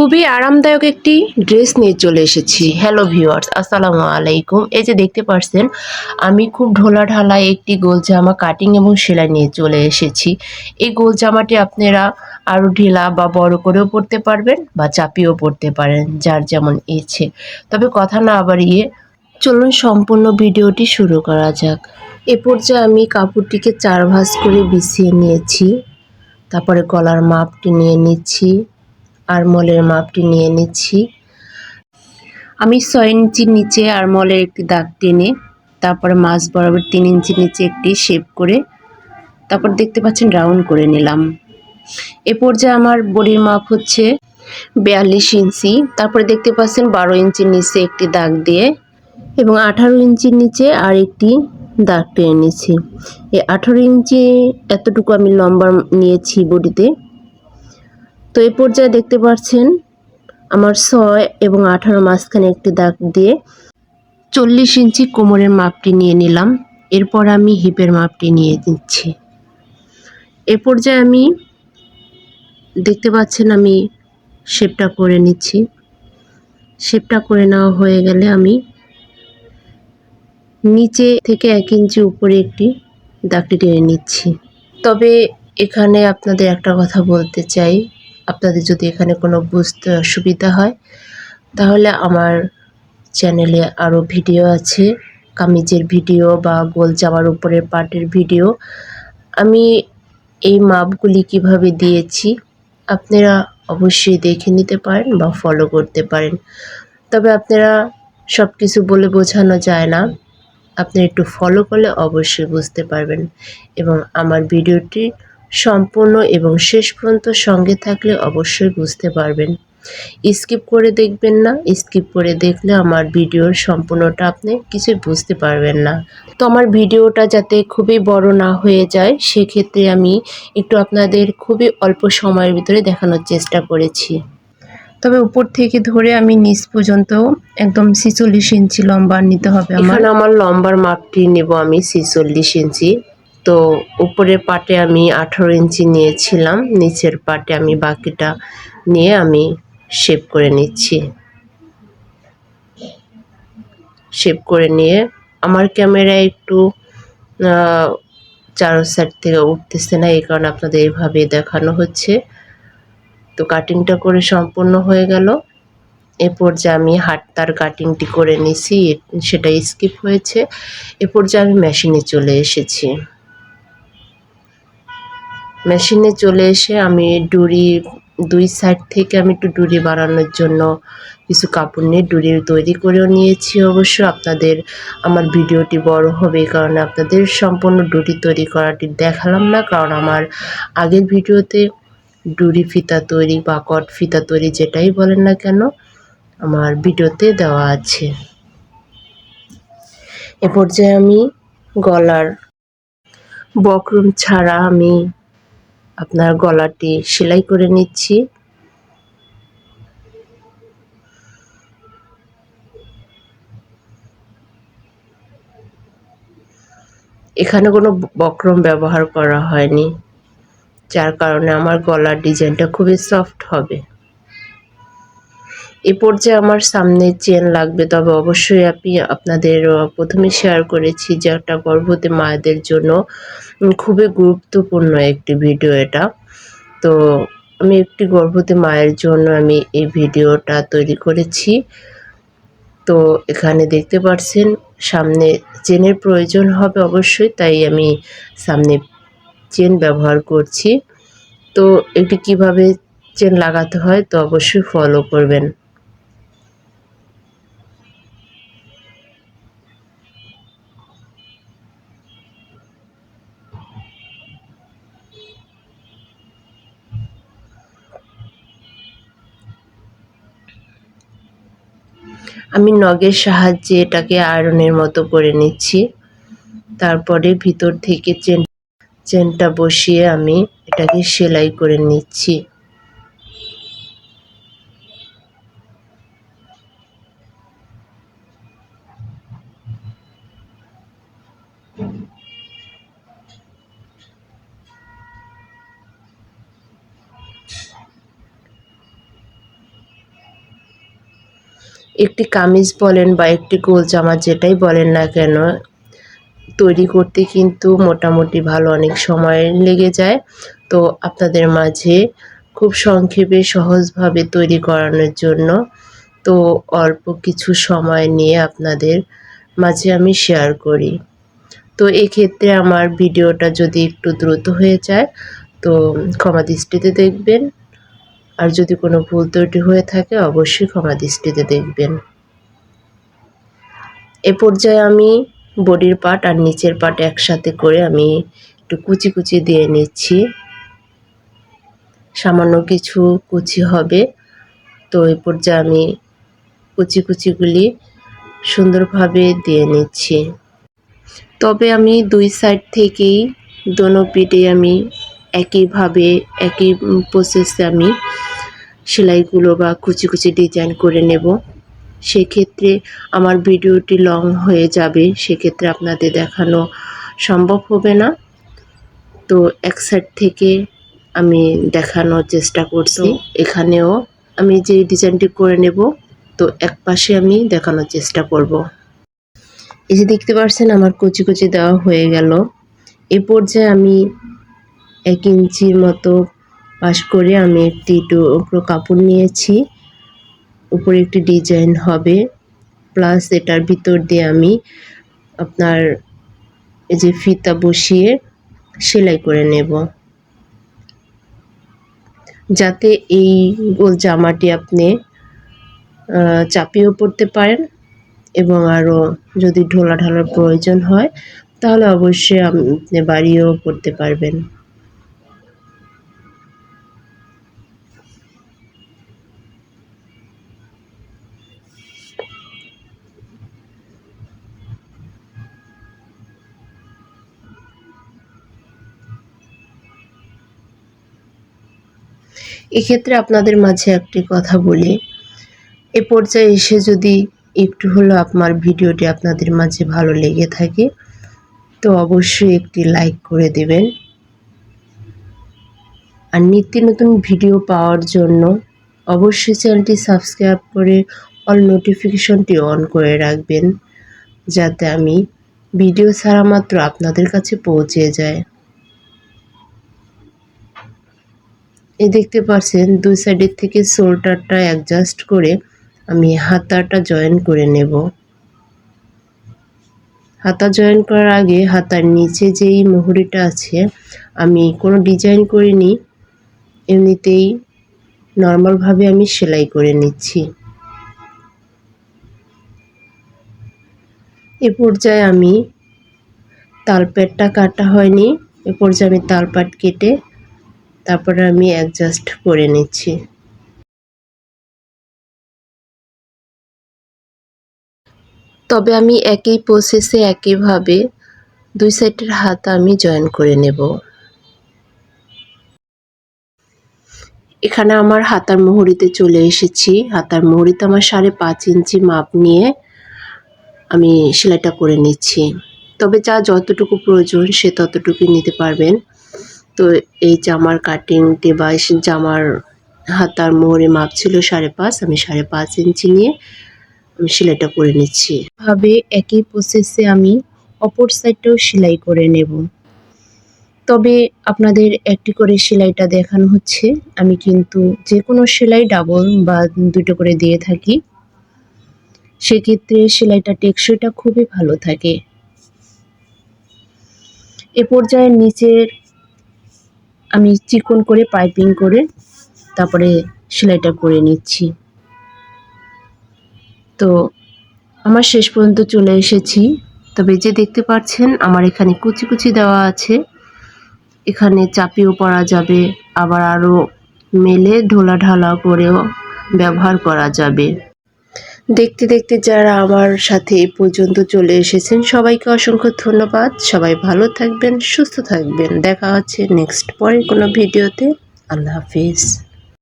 খুবই আরামদায়ক একটি ড্রেস নিয়ে চলে এসেছি। হ্যালো ভিউয়ার্স আসসালামু আলাইকুম। এই যে দেখতে পাচ্ছেন আমি খুব ঢোলা ঢালাই একটি গোল জামা কাটিং এবং সেলাই নিয়ে চলে এসেছি। এই গোল জামাটি আপনারা আরও ঢিলা বা বড় করেও পরতে পারবেন বা চাপিয়েও পরতে পারেন, যার যেমন ইচ্ছে। তবে কথা না বাড়িয়ে চলুন সম্পূর্ণ ভিডিওটি শুরু করা যাক। এ পর্যায়ে আমি কাপড়টিকে চার ভাঁজ করে বিছিয়ে নিয়েছি, তারপরে গলার মাপটি নিয়ে নিচ্ছি। আরমলের মাপটি নিয়ে নিচ্ছি। আমি ছয় ইঞ্চির নিচে আরমলের একটি দাগ টেনে তারপর মাছ বরাবর তিন ইঞ্চির নিচে একটি শেপ করে তারপর দেখতে পাচ্ছেন রাউন্ড করে নিলাম। এ পর্যায়ে আমার বডির মাপ হচ্ছে বিয়াল্লিশ ইঞ্চি, তারপরে দেখতে পাচ্ছেন বারো ইঞ্চির নিচে একটি দাগ দিয়ে এবং আঠারো ইঞ্চির নিচে আর একটি দাগ টেনে নিচ্ছি। এই আঠারো ইঞ্চি এতটুকু আমি লম্বা নিয়েছি বডিতে। তো এই পর্যায়ে দেখতে পাচ্ছেন আমার ছয় এবং আঠারো মাঝখানে একটি দাগ দিয়ে চল্লিশ ইঞ্চি কোমরের মাপটি নিয়ে নিলাম। এরপর আমি হিপের মাপটি নিয়ে নিচ্ছি। এ পর্যায়ে আমি দেখতে পাচ্ছেন আমি শেপটা করে নিচ্ছি। শেপটা করে নেওয়া হয়ে গেলে আমি নিচে থেকে এক ইঞ্চি উপরে একটি দাগটি টেনে নিচ্ছি। তবে এখানে আপনাদের একটা কথা বলতে চাই। আপনাদের যদি এখানে কোনো বুঝতে অসুবিধা হয়, তাহলে আমার চ্যানেলে আরও ভিডিও আছে, কামিজের ভিডিও বা গোল জামার উপরের পার্টের ভিডিও। আমি এই মাপগুলি কীভাবে দিয়েছি, আপনারা অবশ্যই দেখে নিতে পারেন বা ফলো করতে পারেন। তবে আপনারা সব কিছু বলে বোঝানো যায় না আপনি একটু ফলো করলে অবশ্যই বুঝতে পারবেন এবং আমার ভিডিওটি সম্পূর্ণ এবং শেষ পর্যন্ত সঙ্গে থাকলে অবশ্যই বুঝতে পারবেন। স্কিপ করে দেখবেন না, স্কিপ করে দেখলে আমার ভিডিওর সম্পূর্ণটা আপনি কিছুই বুঝতে পারবেন না। তো আমার ভিডিওটা যাতে খুবই বড় না হয়ে যায়, সেক্ষেত্রে আমি একটু আপনাদের খুবই অল্প সময়ের ভিতরে দেখানোর চেষ্টা করেছি। তবে উপর থেকে ধরে আমি নিচ পর্যন্ত একদম ছিচল্লিশ ইঞ্চি লম্বা নিতে হবে আমার। আমার লম্বার মাপটি নেব আমি ছিচল্লিশ ইঞ্চি। তো উপরের পাটে আমি আঠারো ইঞ্চি নিয়েছিলাম, নিচের পাটে আমি বাকিটা নিয়ে আমি শেপ করে নিচ্ছি। শেপ করে নিয়ে আমার ক্যামেরায় একটু চারো সাইড থেকে উঠতেছে না, এই কারণে আপনাদের এইভাবে দেখানো হচ্ছে। তো কাটিংটা করে সম্পূর্ণ হয়ে গেল। এরপর যে আমি হাটতার কাটিংটি করে নিছি, সেটা স্কিপ হয়েছে। এরপর যে আমি মেশিনে চলে এসেছি। মেশিনে চলে এসে আমি ডুরি, দুই সাইড থেকে আমি একটু ডুরি বানানোর জন্য কিছু কাপড় নিয়ে ডুরি তৈরি করেও নিয়েছি অবশ্য। আপনাদের, আমার ভিডিওটি বড় হবে কারণে আপনাদের সম্পূর্ণ ডুরি তৈরি করাটি দেখালাম না, কারণ আমার আগের ভিডিওতে ডুরি ফিতা তৈরি বা কট ফিতা তৈরি যেটাই বলেন না কেন, আমার ভিডিওতে দেওয়া আছে। এ পর্যায়ে আমি গলার বকরুম ছাড়া আমি আপনার গলাটি সেলাই করে নিচ্ছি। এখানে কোনো বক্রম ব্যবহার করা হয়নি, যার কারণে আমার গলার ডিজাইনটা খুবই সফট হবে। এ পর্যায়ে আমার সামনে চেন লাগবে। তবে অবশ্যই আমি আপনাদের প্রথমে শেয়ার করেছি যে একটা গর্ভবতী মায়েদের জন্য খুবই গুরুত্বপূর্ণ একটি ভিডিও এটা। তো আমি একটি গর্ভবতী মায়ের জন্য আমি এই ভিডিওটা তৈরি করেছি। তো এখানে দেখতে পাচ্ছেন সামনে চেনের প্রয়োজন হবে অবশ্যই, তাই আমি সামনে চেন ব্যবহার করছি। তো এটি কীভাবে চেন লাগাতে হয়, তো অবশ্যই ফলো করবেন। আমি নগের সাহায্যে এটাকে আয়রনের মতো করে নিচ্ছি। তারপরে ভিতর থেকে চেন, চেনটা বসিয়ে আমি এটাকে সেলাই করে নিচ্ছি। একটি কামিজ বলেন বা একটি গোল জামা যেটাই বলেন না কেন, তৈরি করতে কিন্তু মোটামুটি ভালো অনেক সময় লেগে যায়। তো আপনাদের মাঝে খুব সংক্ষেপে সহজভাবে তৈরি করানোর জন্য তো অল্প কিছু সময় নিয়ে আপনাদের মাঝে আমি শেয়ার করি। তো এক্ষেত্রে আমার ভিডিওটা যদি একটু দ্রুত হয়ে যায়, তো ক্ষমা দৃষ্টিতে দেখবেন। আর যদি কোনো ভুল ত্রুটি হয়ে থাকে, অবশ্যই ক্ষমা দৃষ্টিতে দেখবেন। এ পর্যায়ে আমি বডির পার্ট আর নিচের পার্ট একসাথে করে আমি একটু কুচি কুচি দিয়ে নিচ্ছি। সামান্য কিছু কুচি হবে। তো এই পর্যায়ে আমি কুচি কুচিগুলি সুন্দরভাবে দিয়ে নিচ্ছি। তবে আমি দুই সাইড থেকেই দোনো পিঠে আমি একইভাবে একই প্রসেসে আমি সেলাইগুলো বা কুচি কুচি ডিজাইন করে নেব। সেক্ষেত্রে আমার ভিডিওটি লং হয়ে যাবে সেক্ষেত্রে আপনাদের দেখানো সম্ভব হবে না। তো এক সাইড থেকে আমি দেখানোর চেষ্টা করছি। এখানেও আমি যে ডিজাইনটি করে নেব তো এক পাশে আমি দেখানোর চেষ্টা করব। এই যে দেখতে পাচ্ছেন আমার কুচি কুচি দেওয়া হয়ে গেল। এ পর্যায়ে আমি এক ইঞ্চির মতো পাশ করে আমি একটি টুকরো কাপড় নিয়েছি। উপরে একটি ডিজাইন হবে। প্লাস এটার ভিতর দিয়ে আমি আপনার এই যে ফিতা বসিয়ে সেলাই করে নেব। যাতে এই গোল জামাটি আপনি চাপিয়েও পড়তে পারেন এবং আরও যদি ঢোলা ঢালার প্রয়োজন হয়, তাহলে অবশ্যই আপনি বাড়িয়েও পড়তে পারবেন। এক্ষেত্রে আপনাদের মাঝে একটি কথা বলি। এ পর্যায়ে এসে যদি একটু হলো আপনার ভিডিওটি আপনাদের মাঝে ভালো লেগে থাকে, তো অবশ্যই একটি লাইক করে দেবেন। আর নিত্য নতুন ভিডিও পাওয়ার জন্য অবশ্যই চ্যানেলটি সাবস্ক্রাইব করে অল নোটিফিকেশনটি অন করে রাখবেন, যাতে আমি ভিডিও ছাড়া মাত্র আপনাদের কাছে পৌঁছে যায়। এই দেখতে পাচ্ছেন, দুই সাইডের থেকে শোল্ডারটা অ্যাডজাস্ট করে আমি হাতাটা জয়েন করে নেব। হাতা জয়েন করার আগে হাতার নিচে যেই মুহুরিটা আছে, আমি কোনো ডিজাইন করিনি, এমনিতেই নর্মালভাবে আমি সেলাই করে নিচ্ছি। এ পর্যায়ে আমি তালপেটটা কাটা হয়নি, এ পর্যায়ে আমি তালপাট কেটে তারপরে আমি অ্যাডজাস্ট করে নিচ্ছি। তবে আমি একই প্রসেসে একইভাবে দুই সাইডের হাত আমি জয়েন করে নেব। এখানে আমার হাতার মুহুরিতে চলে এসেছি। হাতার মুহুরিতে আমার সাড়ে পাঁচ ইঞ্চি মাপ নিয়ে আমি সেলাইটা করে নিচ্ছি। তবে যা যতটুকু প্রয়োজন সে ততটুকুই নিতে পারবেন। তো এই জামার কাটিং বা জামার হাতার মোহরে মাপ ছিল সাড়ে পাঁচ, আমি সাড়ে পাঁচ ইঞ্চি নিয়ে আমি সেলাইটা করে নিচ্ছি। ভাবে একই প্রসেসে আমি অপর সাইডটাও সেলাই করে নেব। তবে আপনাদের একটি করে সেলাইটা দেখানো হচ্ছে। আমি কিন্তু যে কোনো সেলাই ডাবল বা দুটো করে দিয়ে থাকি। সেক্ষেত্রে সেলাইটা টেকসইটা খুবই ভালো থাকে। এ পর্যায়ে নিচের আমি চিকন করে পাইপিং করে তারপরে সেলাইটা করে নিচ্ছি। তো আমার শেষ পর্যন্ত চলে এসেছি। তবে যে দেখতে পাচ্ছেন, আমার এখানে কুচি কুচি দেওয়া আছে। এখানে চাপিও পরা যাবে, আবার আরও মেলে ঢোলা ঢালা করেও ব্যবহার করা যাবে। দেখতে দেখতে যারা আমার সাথে এ পর্যন্ত চলে এসেছেন, সবাইকে অসংখ্য ধন্যবাদ। সবাই ভালো থাকবেন, সুস্থ থাকবেন। দেখা হচ্ছে নেক্সট পরে কোনো ভিডিওতে। আল্লাহ হাফিজ।